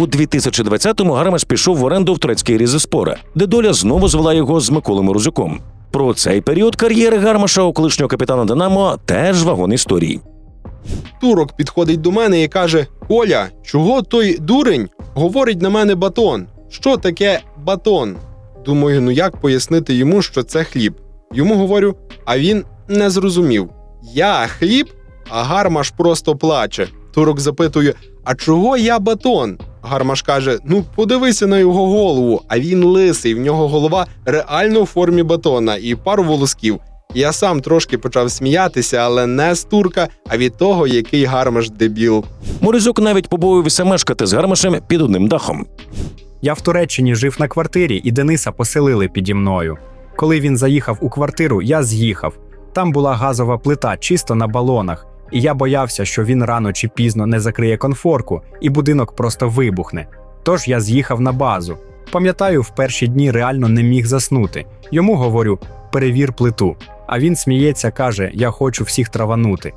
У 2020-му Гармаш пішов в оренду в турецький Різеспора, де доля знову звела його з Миколою Морозюком. Про цей період кар'єри Гармаша у колишнього капітана Динамо теж вагон історії. Турок підходить до мене і каже: Коля, чого той дурень говорить на мене батон? Що таке батон? Думаю, ну як пояснити йому, що це хліб? Йому говорю, а він не зрозумів. Я хліб, а гармаш просто плаче. Турок запитує: А чого я батон? Гармаш каже: Ну, подивися на його голову, а він лисий, в нього голова реально в формі батона і пару волосків. Я сам трошки почав сміятися, але не з турка, а від того, який гармаш дебіл. Морозюк навіть побоювався мешкати з Гармашем під одним дахом. Я в Туреччині жив на квартирі, і Дениса поселили піді мною. Коли він заїхав у квартиру, я з'їхав. Там була газова плита чисто на балонах, і я боявся, що він рано чи пізно не закриє конфорку, і будинок просто вибухне. Тож я з'їхав на базу. Пам'ятаю, в перші дні реально не міг заснути. Йому говорю: перевір плиту. А він сміється, каже: Я хочу всіх траванути.